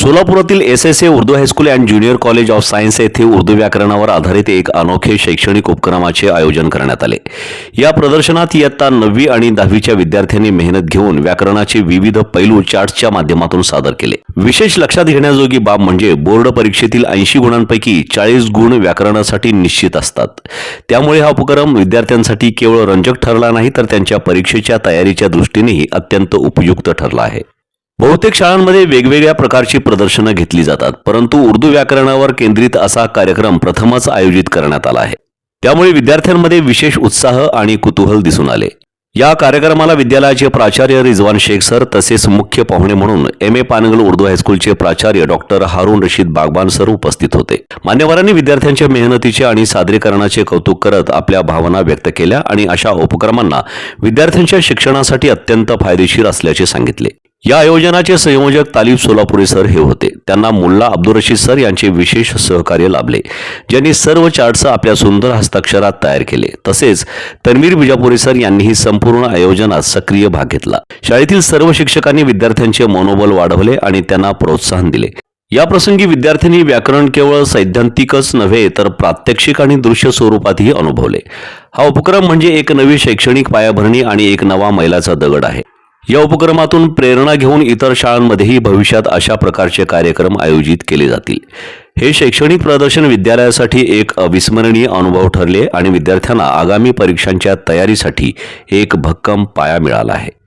सोलापुरातील S S A Urdu high school and junior college of science येथे उर्दू व्याकरणावर आधारित एक अनोखे शैक्षणिक उपक्रमाचे आयोजन करण्यात आले. या प्रदर्शनात इयत्ता नववी आणि दहावीच्या विद्यार्थ्यांनी मेहनत घेऊन व्याकरणाचे विविध पैलू चार्टच्या माध्यमातून सादर केले. विशेष लक्षात घेण्याजोगी बाब म्हणजे बोर्ड परीक्षेतील ऐंशी गुणांपैकी चाळीस गुण व्याकरणासाठी निश्चित असतात. त्यामुळे हा उपक्रम विद्यार्थ्यांसाठी केवळ रंजक ठरला नाही तर त्यांच्या परीक्षेच्या तयारीच्या दृष्टीनेही अत्यंत उपयुक्त ठरला आहे. बहुतेक शाळांमध्ये वेगवेगळ्या प्रकारची प्रदर्शनं घेतली जातात परंतु उर्दू व्याकरणावर केंद्रित असा कार्यक्रम प्रथमच आयोजित करण्यात आला आहे. त्यामुळे विद्यार्थ्यांमध्ये विशेष उत्साह आणि कुतूहल दिसून आले. या कार्यक्रमाला विद्यालयाचे प्राचार्य रिजवान शेख सर तसेच मुख्य पाहुणे म्हणून एम ए पानगल उर्दू हायस्कूलचे प्राचार्य डॉक्टर हारून रशीद बागबान सर उपस्थित होते. मान्यवरांनी विद्यार्थ्यांच्या मेहनतीचे आणि सादरीकरणाचे कौतुक करत आपल्या भावना व्यक्त केल्या आणि अशा उपक्रमांना विद्यार्थ्यांच्या शिक्षणासाठी अत्यंत फायदेशीर असल्याचे सांगितले. या आयोजनाचे संयोजक तालिब सोलापुरे सर हे होते. त्यांना मुल्ला अब्दुल रशीद सर यांचे विशेष सहकार्य लाभले ज्यांनी सर्व चार्टचं आपल्या सुंदर हस्ताक्षरात तयार केले. तसेच तन्वीर बिजापुरे सर यांनीही संपूर्ण आयोजनात सक्रिय भाग घेतला. शाळेतील सर्व शिक्षकांनी विद्यार्थ्यांचे मनोबल वाढवले आणि त्यांना प्रोत्साहन दिले. या प्रसंगी विद्यार्थ्यांनी व्याकरण केवळ सैद्धांतिकच नव्हे तर प्रात्यक्षिक आणि दृश्य स्वरूपातही अनुभवले. हा उपक्रम म्हणजे एक नवी शैक्षणिक पायाभरणी आणि एक नवा मैलाचा दगड आहे. या उपक्रमातून प्रेरणा घेऊन इतर शाळांमध्येही भविष्यात अशा प्रकारचे कार्यक्रम आयोजित केले जातील. हे शैक्षणिक प्रदर्शन विद्यालयासाठी एक अविस्मरणीय अनुभव ठरले आणि विद्यार्थ्यांना आगामी परीक्षांच्या तयारीसाठी एक भक्कम पाया मिळाला आहे.